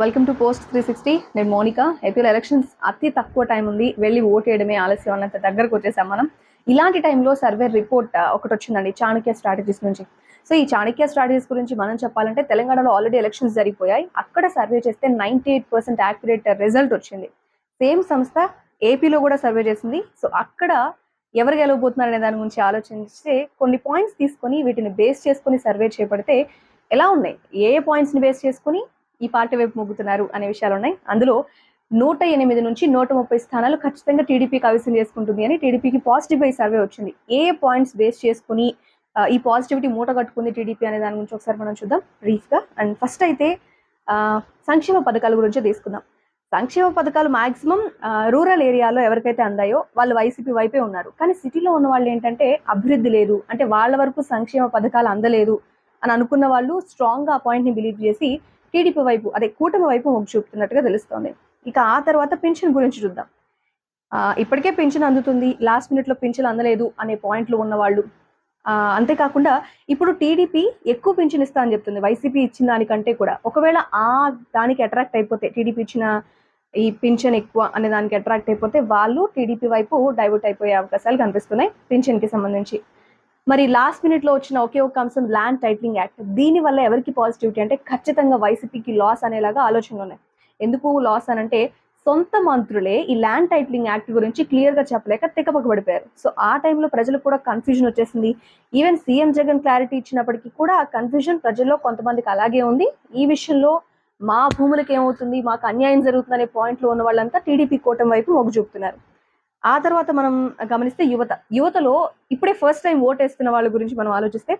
Welcome to Post three sixty నేను మోనిక. ఏపీలో elections అతి తక్కువ టైం ఉంది. వెళ్ళి ఓట్ వేయడమే ఆలస్యం అన్నంత దగ్గరకు వచ్చేసాం మనం. ఇలాంటి టైంలో సర్వే రిపోర్ట్ ఒకటి వచ్చిందండి చాణక్య స్ట్రాటజీస్ నుంచి. సో ఈ చాణక్య స్ట్రాటజీస్ గురించి మనం చెప్పాలంటే తెలంగాణలో ఆల్రెడీ ఎలక్షన్స్ జరిగిపోయాయి. అక్కడ సర్వే చేస్తే ninety eight percent accurate result వచ్చింది. సేమ్ సంస్థ ఏపీలో కూడా సర్వే చేసింది. సో అక్కడ ఎవరు గెలవబోతున్నారు అనే దాని గురించి ఆలోచిస్తే కొన్ని పాయింట్స్ తీసుకొని వీటిని బేస్ చేసుకొని సర్వే చేపడితే ఎలా ఉన్నాయి? ఏ పాయింట్స్ని బేస్ చేసుకొని ఈ పార్టీ వైపు మొగ్గుతున్నారు అనే విషయాలు ఉన్నాయి. అందులో నూట ఎనిమిది నుంచి నూట ముప్పై స్థానాలు ఖచ్చితంగా టీడీపీ కవిసం చేసుకుంటుంది అని టీడీపీకి పాజిటివ్గా ఈ సర్వే వచ్చింది. ఏ పాయింట్స్ బేస్ చేసుకుని ఈ పాజిటివిటీ మూట కట్టుకుంది టీడీపీ అనే దాని గురించి ఒకసారి మనం చూద్దాం బ్రీఫ్గా అండ్ ఫస్ట్ అయితే సంక్షేమ పథకాల గురించి తీసుకుందాం. సంక్షేమ పథకాలు మాక్సిమం రూరల్ ఏరియాలో ఎవరికైతే అందాయో వాళ్ళు వైసీపీ వైపే ఉన్నారు. కానీ సిటీలో ఉన్న వాళ్ళు ఏంటంటే అభివృద్ధి లేదు. అంటే వాళ్ళ వరకు సంక్షేమ పథకాలు అందలేదు అని అనుకున్న వాళ్ళు స్ట్రాంగ్గా ఆ బిలీవ్ చేసి టీడీపీ వైపు అదే కూటమి వైపు మొగ్గు చూపుతున్నట్టుగా తెలుస్తోంది. ఇక ఆ తర్వాత పెన్షన్ గురించి చూద్దాం. ఇప్పటికే పెన్షన్ అందుతుంది. లాస్ట్ మినిట్లో పెన్షన్ అందలేదు అనే పాయింట్లు ఉన్న వాళ్ళు అంతేకాకుండా ఇప్పుడు టీడీపీ ఎక్కువ పెన్షన్ ఇస్తా అని చెప్తుంది. వైసీపీ ఇచ్చిన దానికంటే కూడా. ఒకవేళ ఆ దానికి అట్రాక్ట్ అయిపోతే టీడీపీ ఇచ్చిన ఈ పింఛన్ ఎక్కువ అనే దానికి అట్రాక్ట్ అయిపోతే వాళ్ళు టీడీపీ వైపు డైవర్ట్ అయిపోయే అవకాశాలు కనిపిస్తున్నాయి పెన్షన్కి సంబంధించి. మరి లాస్ట్ మినిట్లో వచ్చిన ఒకే ఒక అంశం ల్యాండ్ టైటిలింగ్ యాక్ట్ దీని వల్ల ఎవరికి పాజిటివిటీ అంటే ఖచ్చితంగా వైసీపీకి లాస్ అనేలాగా ఆలోచనలు ఉన్నాయి. ఎందుకు లాస్ అని అంటే సొంత మంత్రులే ఈ ల్యాండ్ టైటిలింగ్ యాక్ట్ గురించి క్లియర్గా చెప్పలేక తిక్కపక్కబడిపోయారు. సో ఆ టైంలో ప్రజలకు కూడా కన్ఫ్యూజన్ వచ్చేసింది. ఈవెన్ సీఎం జగన్ క్లారిటీ ఇచ్చినప్పటికీ కూడా ఆ కన్ఫ్యూజన్ ప్రజల్లో కొంతమందికి అలాగే ఉంది. ఈ విషయంలో మా భూములకు ఏమవుతుంది? మాకు అన్యాయం జరుగుతుంది అనే ఉన్న వాళ్ళంతా టీడీపీ కూటమి వైపు మొగ్గు చూపుతున్నారు. ఆ తర్వాత మనం గమనిస్తే యువత. యువతలో ఇప్పుడే ఫస్ట్ టైం ఓటేస్తున్న వాళ్ళ గురించి మనం ఆలోచిస్తే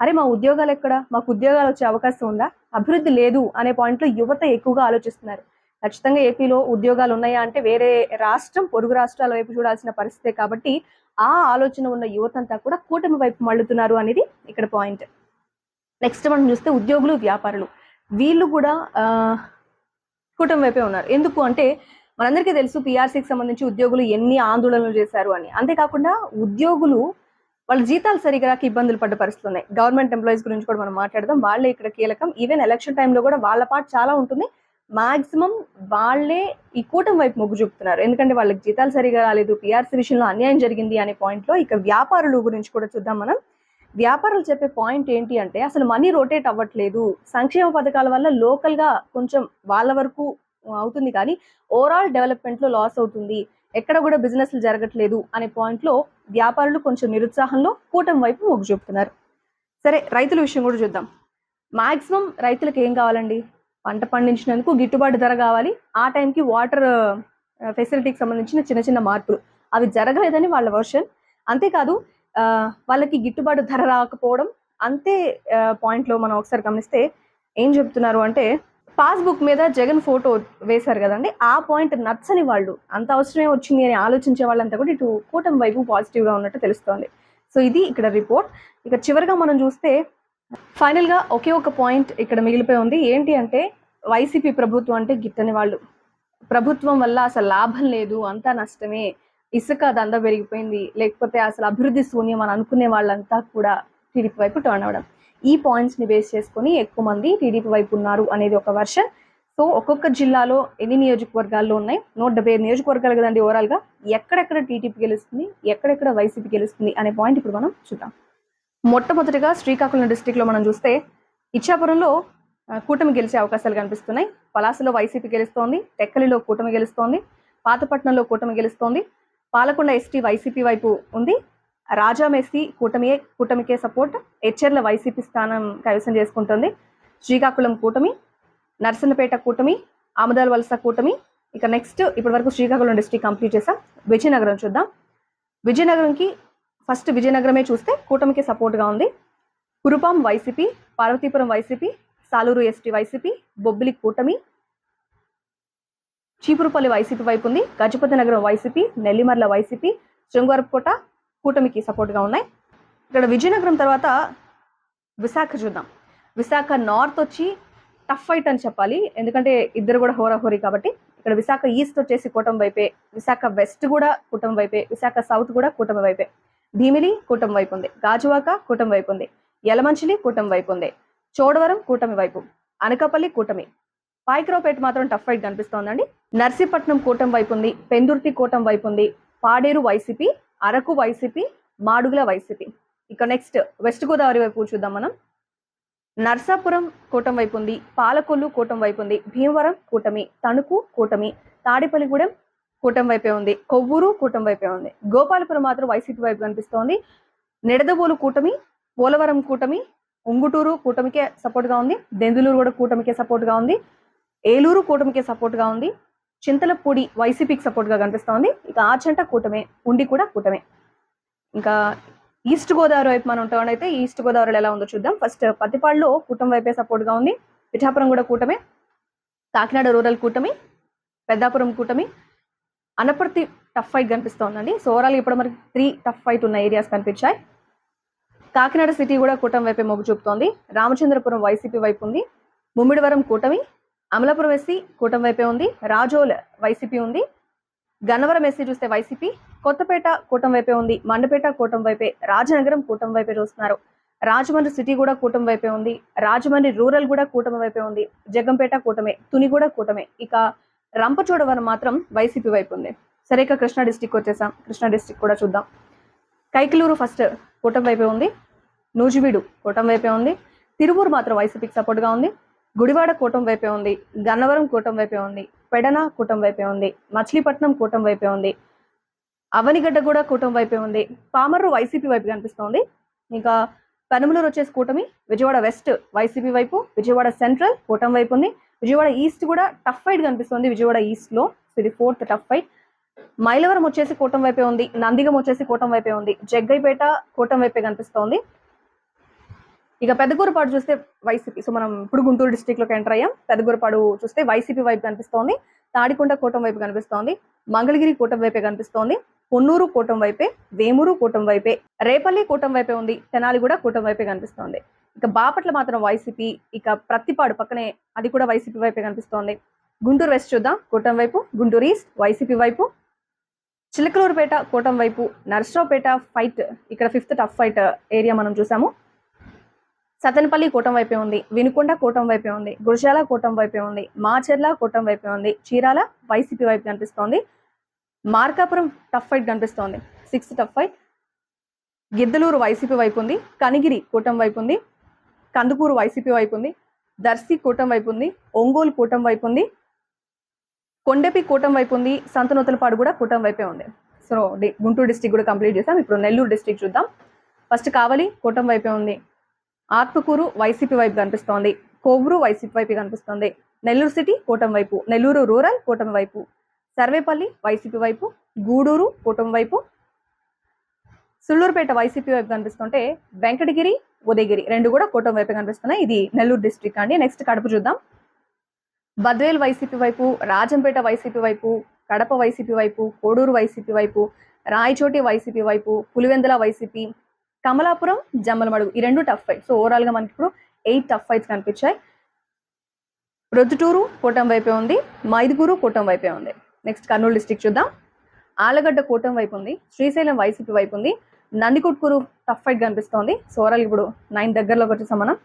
అరే మా ఉద్యోగాలు ఎక్కడ? మాకు ఉద్యోగాలు వచ్చే అవకాశం ఉందా? అభివృద్ధి లేదు అనే పాయింట్లో యువత ఎక్కువగా ఆలోచిస్తున్నారు. ఖచ్చితంగా ఏపీలో ఉద్యోగాలు ఉన్నాయా అంటే వేరే రాష్ట్రం పొరుగు రాష్ట్రాల వైపు చూడాల్సిన పరిస్థితే కాబట్టి ఆ ఆలోచన ఉన్న యువత అంతా కూడా కూటమి వైపు మళ్ళుతున్నారు అనేది ఇక్కడ పాయింట్ నెక్స్ట్ మనం చూస్తే ఉద్యోగులు వ్యాపారులు. వీళ్ళు కూడా కూటమి వైపే ఉన్నారు. ఎందుకు అంటే మనందరికీ తెలుసు పిఆర్సీకి సంబంధించి ఉద్యోగులు ఎన్ని ఆందోళనలు చేశారు అని. అంతేకాకుండా ఉద్యోగులు వాళ్ళ జీతాలు సరిగా రాక ఇబ్బందులు పడ్డ పరిస్థితులు ఉన్నాయి. గవర్నమెంట్ ఎంప్లాయీస్ గురించి కూడా మనం మాట్లాడదాం. వాళ్ళే ఇక్కడ కీలకం. ఈవెన్ ఎలక్షన్ టైంలో కూడా వాళ్ళ పాటు చాలా ఉంటుంది. మాక్సిమం వాళ్ళే ఈ కూటమి వైపు మొగ్గు చూపుతున్నారు. ఎందుకంటే వాళ్ళకి జీతాలు సరిగా రాలేదు. పిఆర్సీ విషయంలో అన్యాయం జరిగింది అనే పాయింట్లో ఇక వ్యాపారులు గురించి కూడా చూద్దాం మనం. వ్యాపారులు చెప్పే పాయింట్ ఏంటి అంటే అసలు మనీ రొటేట్ అవ్వట్లేదు. సంక్షేమ పథకాల వల్ల లోకల్గా కొంచెం వాళ్ళ వరకు అవుతుంది. కానీ ఓవరాల్ డెవలప్మెంట్లో లాస్ అవుతుంది. ఎక్కడ కూడా బిజినెస్లు జరగట్లేదు అనే పాయింట్లో వ్యాపారులు కొంచెం నిరుత్సాహంలో కూటమి వైపు మొగ్గు చూపుతున్నారు. సరే రైతుల విషయం కూడా చూద్దాం. మాక్సిమం రైతులకు ఏం కావాలండి? పంట పండించినందుకు గిట్టుబాటు ధర కావాలి. ఆ టైంకి వాటర్ ఫెసిలిటీకి సంబంధించిన చిన్న చిన్న మార్పులు. అవి జరగలేదని వాళ్ళ వర్షన్ అంతేకాదు వాళ్ళకి గిట్టుబాటు ధర రాకపోవడం అంతే పాయింట్లో మనం ఒకసారి గమనిస్తే ఏం చెప్తున్నారు అంటే పాస్బుక్ మీద జగన్ ఫోటో వేశారు కదండి. ఆ పాయింట్ నచ్చని వాళ్ళు అంత అవసరమే వచ్చింది అని ఆలోచించే వాళ్ళంతా కూడా ఇటు కూటమి వైపు పాజిటివ్గా ఉన్నట్టు తెలుస్తోంది. సో ఇది ఇక్కడ రిపోర్ట్. ఇక చివరిగా మనం చూస్తే ఫైనల్గా ఒకే ఒక పాయింట్ ఇక్కడ మిగిలిపోయి ఉంది. ఏంటి అంటే వైసీపీ ప్రభుత్వం అంటే గిట్టని వాళ్ళు. ప్రభుత్వం వల్ల అసలు లాభం లేదు అంతా నష్టమే ఇసుక దంద పెరిగిపోయింది లేకపోతే అసలు అభివృద్ధి శూన్యం అని అనుకునే వాళ్ళంతా కూడా టీడీపీ వైపు టర్న్ అవ్వడం. ఈ పాయింట్స్ని బేస్ చేసుకొని ఎక్కువ మంది టీడీపీ వైపు ఉన్నారు అనేది ఒక వర్షన్. సో ఒక్కొక్క జిల్లాలో ఎన్ని నియోజకవర్గాల్లో ఉన్నాయి? నూట డెబ్బై ఐదు నియోజకవర్గాలు కదండి ఓవరాల్గా. ఎక్కడెక్కడ టీడీపీ గెలుస్తుంది? ఎక్కడెక్కడ వైసీపీ గెలుస్తుంది అనే పాయింట్ ఇప్పుడు మనం చూద్దాం. మొట్టమొదటిగా శ్రీకాకుళం డిస్టిక్లో మనం చూస్తే ఇచ్చాపురంలో కూటమి గెలిచే అవకాశాలు కనిపిస్తున్నాయి. పలాసలో వైసీపీ గెలుస్తోంది టెక్కలిలో కూటమి గెలుస్తోంది పాతపట్నంలో కూటమి గెలుస్తోంది పాలకొండ ఎస్టీ వైసీపీ వైపు ఉంది. రాజామెస్సీ కూటమియే కూటమికే సపోర్ట్ హెచ్ఎర్ల వైసీపీ స్థానం కైవసం చేసుకుంటుంది. శ్రీకాకుళం కూటమి నర్సన్నపేట కూటమి ఆమదాల వలస కూటమి. ఇక నెక్స్ట్ ఇప్పటి వరకు శ్రీకాకుళం డిస్ట్రిక్ట్ కంప్లీట్ చేసాం విజయనగరం చూద్దాం. విజయనగరంకి ఫస్ట్ విజయనగరమే చూస్తే కూటమికి సపోర్ట్గా ఉంది. కురుపాం వైసీపీ పార్వతీపురం వైసీపీ సాలూరు ఎస్టీ వైసీపీ బొబ్బిలి కూటమి. చీపురుపల్లి వైసీపీ వైపు ఉంది. గజపతి నగరం వైసీపీ నెల్లిమర్ల వైసీపీ శృంగారపుకోట కూటమికి సపోర్ట్గా ఉన్నాయి. ఇక్కడ విజయనగరం తర్వాత విశాఖ చూద్దాం. విశాఖ నార్త్ వచ్చి టఫ్ ఫైట్ అని చెప్పాలి. ఎందుకంటే ఇద్దరు కూడా హోరాహోరీ కాబట్టి ఇక్కడ విశాఖ ఈస్ట్ వచ్చేసి కూటమి వైపే విశాఖ వెస్ట్ కూడా కూటమి వైపే విశాఖ సౌత్ కూడా కూటమి వైపే. భీమిలి కూటమి వైపు ఉంది. గాజువాక కూటమి వైపు ఉంది. యలమంచిలి కూటమి వైపు ఉంది. చోడవరం కూటమి వైపు. అనకాపల్లి కూటమి. పాయకరావుపేట మాత్రం టఫ్ ఫైట్ కనిపిస్తోందండి. నర్సీపట్నం కూటం వైపు ఉంది. పెందుర్తి కూటం వైపు ఉంది. పాడేరు వైసీపీ అరకు వైసీపీ మాడుగుల వైసీపీ. ఇక నెక్స్ట్ వెస్ట్ గోదావరి వైపు చూద్దాం మనం. నర్సాపురం కూటం వైపు ఉంది పాలకొల్లు కూటం వైపు ఉంది భీమవరం కూటమి తణుకు కూటమి తాడేపల్లిగూడెం కూటం వైపే ఉంది కొవ్వూరు కూటం వైపే ఉంది. గోపాలపురం మాత్రం వైసీపీ వైపు కనిపిస్తోంది. నిడదవోలు కూటమి పోలవరం కూటమి ఉంగుటూరు కూటమికే సపోర్ట్గా ఉంది దెందులూరు కూడా కూటమికే సపోర్ట్గా ఉంది ఏలూరు కూటమికే సపోర్ట్గా ఉంది. చింతలపూడి వైసీపీకి సపోర్ట్గా కనిపిస్తోంది. ఇక ఆచంట కూటమే ఉండి కూడా కూటమే. ఇంకా ఈస్ట్ గోదావరి వైపు మనం ఉంటాం అయితే ఈస్ట్ గోదావరిలో ఎలా ఉందో చూద్దాం. ఫస్ట్ పత్తిపాడులో కూటమి వైపే సపోర్ట్గా ఉంది. పిఠాపురం కూడా కూటమే. కాకినాడ రూరల్ కూటమి. పెద్దాపురం కూటమి. అనపర్తి టఫ్ ఫైట్ కనిపిస్తోందండి. సో ఓవరాల్ ఇప్పుడు మనకి త్రీ టఫ్ ఫైట్ ఉన్న ఏరియాస్ కనిపించాయి. కాకినాడ సిటీ కూడా కూటమి వైపే మొగ్గు చూపుతోంది. రామచంద్రపురం వైసీపీ వైపు ఉంది. ముమ్మిడివరం కూటమి. అమలాపురం ఎస్సీ కూటమి వైపే ఉంది. రాజోల్ వైసీపీ ఉంది. గన్నవరం ఎస్సీ చూస్తే వైసీపీ కొత్తపేట కూటమి వైపే ఉంది. మండపేట కూటమి వైపే రాజనగరం కూటమి వైపే చూస్తున్నారు. రాజమండ్రి సిటీ కూడా కూటమి వైపే ఉంది. రాజమండ్రి రూరల్ కూడా కూటమి వైపే ఉంది. జగ్గంపేట కూటమే తుని కూడా కూటమే. ఇక రంపచోడవరం మాత్రం వైసీపీ వైపు ఉంది. సరే ఇక కృష్ణా డిస్టిక్ వచ్చేసాం. కృష్ణా డిస్టిక్ కూడా చూద్దాం. కైకిలూరు ఫస్ట్ కూటమి వైపే ఉంది. నూజివీడు కూటమి వైపే ఉంది. తిరువూరు మాత్రం వైసీపీకి సపోర్ట్గా ఉంది. గుడివాడ కూటం వైపే ఉంది గన్నవరం కూటం వైపే ఉంది పెడన కూటం వైపే ఉంది మచిలీపట్నం కూటం వైపే ఉంది అవనిగడ్డ కూడా కూటం వైపే ఉంది పామర్రు వైసీపీ వైపు కనిపిస్తోంది. ఇంకా పెనమలూరు వచ్చేసి కూటమి విజయవాడ వెస్ట్ వైసీపీ వైపు విజయవాడ సెంట్రల్ కూటం వైపు ఉంది విజయవాడ ఈస్ట్ కూడా టఫ్ ఫైట్ కనిపిస్తుంది విజయవాడ ఈస్ట్లో ఇది ఫోర్త్ టఫ్ ఫైట్. మైలవరం వచ్చేసి కూటం వైపే ఉంది నందిగం వచ్చేసి కూటం వైపే ఉంది జగ్గైపేట కూటం వైపే కనిపిస్తోంది. ఇక పెద్దగూరుపాడు చూస్తే వైసీపీ. సో మనం ఇప్పుడు గుంటూరు డిస్టిక్లోకి ఎంటర్ అయ్యాం. పెద్దగూరపాడు చూస్తే వైసీపీ వైపు కనిపిస్తోంది. తాడికొండ కూటం వైపు కనిపిస్తోంది. మంగళగిరి కూటం వైపే కనిపిస్తోంది. పొన్నూరు కూటం వైపే వేమూరు కూటం వైపే రేపల్లి కూటం వైపే ఉంది. తెనాలి కూడా కూటం వైపే కనిపిస్తోంది. ఇక బాపట్ల మాత్రం వైసీపీ ఇక ప్రత్తిపాడు పక్కనే అది కూడా వైసీపీ వైపే కనిపిస్తోంది. గుంటూరు వెస్ట్ చూద్దాం. కూటం వైపు గుంటూరు ఈస్ట్ వైసీపీ వైపు చిలకలూరుపేట కూటం వైపు నర్సరావుపేట ఫైట్ ఇక్కడ ఫిఫ్త్ టఫ్ ఫైట్ ఏరియా మనం చూసాము. సతనపల్లి కూటం వైపే ఉంది వినుకొండ కూటం వైపే ఉంది గురజాల కూటం వైపే ఉంది మాచెర్ల కూటం వైపే ఉంది చీరాల వైసీపీ వైపు కనిపిస్తోంది మార్కాపురం టఫ్ ఫైట్ కనిపిస్తోంది sixth tough fight. Giddalur YCP వైపు ఉంది కనిగిరి కూటం వైపు ఉంది కందుకూరు వైసీపీ వైపు ఉంది దర్శి కూటం వైపు ఉంది ఒంగోలు కూటం వైపు ఉంది కొండపి కూటం వైపు ఉంది సంతనూతలపాడు కూడా కూటం వైపే ఉంది. సో గుంటూరు డిస్టిక్ కూడా కంప్లీట్ చేసాం. ఇప్పుడు నెల్లూరు డిస్టిక్ చూద్దాం. ఫస్ట్ కావలి కూటం వైపే ఉంది. ఆత్మకూరు వైసీపీ వైపు కనిపిస్తోంది. కొవ్వూరు వైసీపీ వైపు కనిపిస్తోంది. నెల్లూరు సిటీ కూటమి వైపు నెల్లూరు రూరల్ కూటమి వైపు సర్వేపల్లి వైసీపీ వైపు గూడూరు కూటమి వైపు సుళ్ళూరుపేట వైసీపీ వైపు కనిపిస్తుంటే వెంకటగిరి ఉదయగిరి రెండు కూడా కూటమి వైపు కనిపిస్తున్నాయి. ఇది నెల్లూరు డిస్ట్రిక్ట్ అండి. నెక్స్ట్ కడప చూద్దాం. బద్వేల్ వైసీపీ వైపు రాజంపేట వైసీపీ వైపు కడప వైసీపీ వైపు కోడూరు వైసీపీ వైపు రాయచోటి వైసీపీ వైపు పులివెందుల వైసీపీ కమలాపురం జమ్మలమడుగు. ఈ రెండు టఫ్ ఫైట్ సో ఓవరాల్గా మనకి ఇప్పుడు ఎయిట్ టఫ్ ఫైట్స్ కనిపించాయి. రొద్దుటూరు కూటం వైపే ఉంది. మైదుగురు కూటం వైపే ఉంది. నెక్స్ట్ కర్నూలు డిస్టిక్ చూద్దాం. ఆలగడ్డ కూటం వైపు ఉంది. శ్రీశైలం వైసీపీ వైపు ఉంది. నందికొట్కూరు టఫ్ ఫైట్ కనిపిస్తోంది. సోరాలు ఇప్పుడు నైన్ దగ్గరలోకి వచ్చేసాం మనం.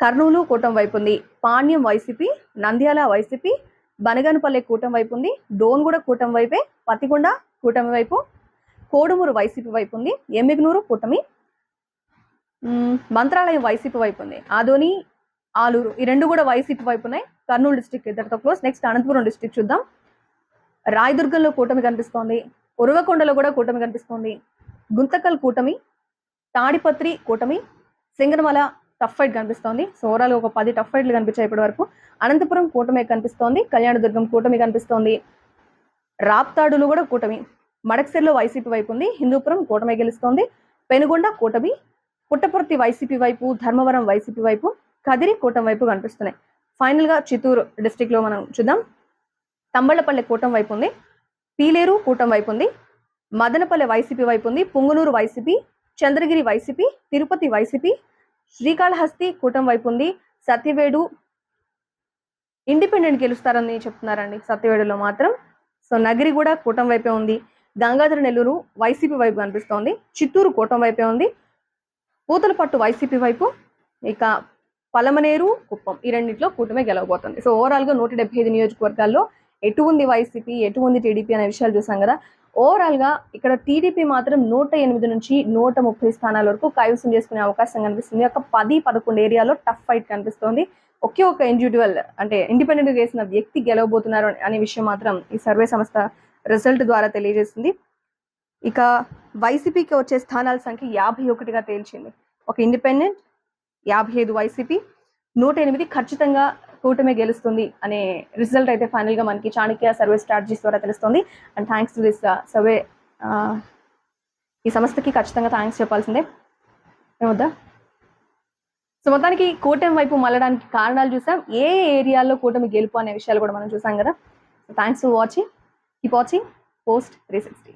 కర్నూలు కూటం వైపు ఉంది. పాణ్యం వైసీపీ నంద్యాల వైసీపీ బనగానపల్లె కూటం వైపు ఉంది. డోన్గూడ కూటం వైపే పతికొండ కూటమి వైపు కోడుమూరు వైసీపీ వైపు ఉంది. ఎమ్మిగనూరు కూటమి మంత్రాలయం వైసీపీ వైపు ఉంది. ఆదోని ఆలూరు ఈ రెండు కూడా వైసీపీ వైపు ఉన్నాయి. కర్నూలు డిస్టిక్ ఇద్దరితో క్లోజ్. నెక్స్ట్ అనంతపురం డిస్టిక్ చూద్దాం. రాయదుర్గంలో కూటమి కనిపిస్తోంది. ఉరవకొండలో కూడా కూటమి కనిపిస్తోంది. గుంతకల్ కూటమి తాడిపత్రి కూటమి సింగనమల టఫ్ ఫైట్ కనిపిస్తోంది. సో ఓవరాల్ ఒక పది టఫ్ ఫైట్లు కనిపించాయి ఇప్పటి వరకు. అనంతపురం కూటమి కనిపిస్తోంది. కళ్యాణదుర్గం కూటమి కనిపిస్తోంది. రాప్తాడులో కూడా కూటమి. మడక్సెల్లో వైసీపీ వైపు ఉంది. హిందూపురం కూటమి గెలుస్తోంది. పెనుగొండ కూటమి పుట్టపర్తి వైసీపీ వైపు ధర్మవరం వైసీపీ వైపు కదిరి కూటం వైపు కనిపిస్తున్నాయి. ఫైనల్గా చిత్తూరు డిస్టిక్లో మనం చూద్దాం. తంబళ్ళపల్లె కూటం వైపు ఉంది. పీలేరు కూటం వైపు ఉంది. మదనపల్లె వైసీపీ వైపు ఉంది. పుంగునూరు వైసీపీ చంద్రగిరి వైసీపీ తిరుపతి వైసీపీ శ్రీకాళహస్తి కూటం వైపు ఉంది. సత్యవేడు ఇండిపెండెంట్ గెలుస్తారని చెప్తున్నారండి సత్యవేడులో మాత్రం. సో నగిరి కూడా కూటం వైపే ఉంది. గంగాధర నెల్లూరు వైసీపీ వైపు కనిపిస్తోంది. చిత్తూరు కూటం వైపే ఉంది. పూతలపట్టు వైసీపీ వైపు ఇక పలమనేరు కుప్పం ఈ రెండింటిలో కూటమి గెలవబోతుంది. సో ఓవరాల్గా నూట డెబ్బై ఐదు నియోజకవర్గాల్లో ఎటు ఉంది వైసీపీ ఎటు ఉంది టీడీపీ అనే విషయాలు చూసాం కదా. ఓవరాల్గా ఇక్కడ టీడీపీ మాత్రం నూట ఎనిమిది నుంచి నూట ముప్పై స్థానాల వరకు కైవసం చేసుకునే అవకాశం కనిపిస్తుంది. ఒక పది పదకొండు ఏరియాలో టఫ్ ఫైట్ కనిపిస్తోంది. ఒకే ఒక ఇండివిజువల్ అంటే ఇండిపెండెంట్గా వేసిన చేసిన వ్యక్తి గెలవబోతున్నారు అనే విషయం మాత్రం ఈ సర్వే సంస్థ రిజల్ట్ ద్వారా తెలియజేస్తుంది. ఇక వైసీపీకి వచ్చే స్థానాల సంఖ్య యాభై ఒకటిగా తేల్చింది. ఒక ఇండిపెండెంట్ యాభై ఐదు వైసీపీ నూట ఎనిమిది ఖచ్చితంగా కూటమి గెలుస్తుంది అనే రిజల్ట్ అయితే ఫైనల్గా మనకి చాణక్య సర్వే స్ట్రాటజీస్ ద్వారా తెలుస్తుంది. And thanks to this uh, survey uh, ఈ సంస్థకి ఖచ్చితంగా థ్యాంక్స్ చెప్పాల్సిందే. ఏమొద్దా? సో మొత్తానికి కూటమి వైపు మళ్ళడానికి కారణాలు చూసాం. ఏ ఏరియాలో కూటమి గెలుపు అనే విషయాలు కూడా మనం చూసాం కదా. Thanks for watching keep watching post three sixty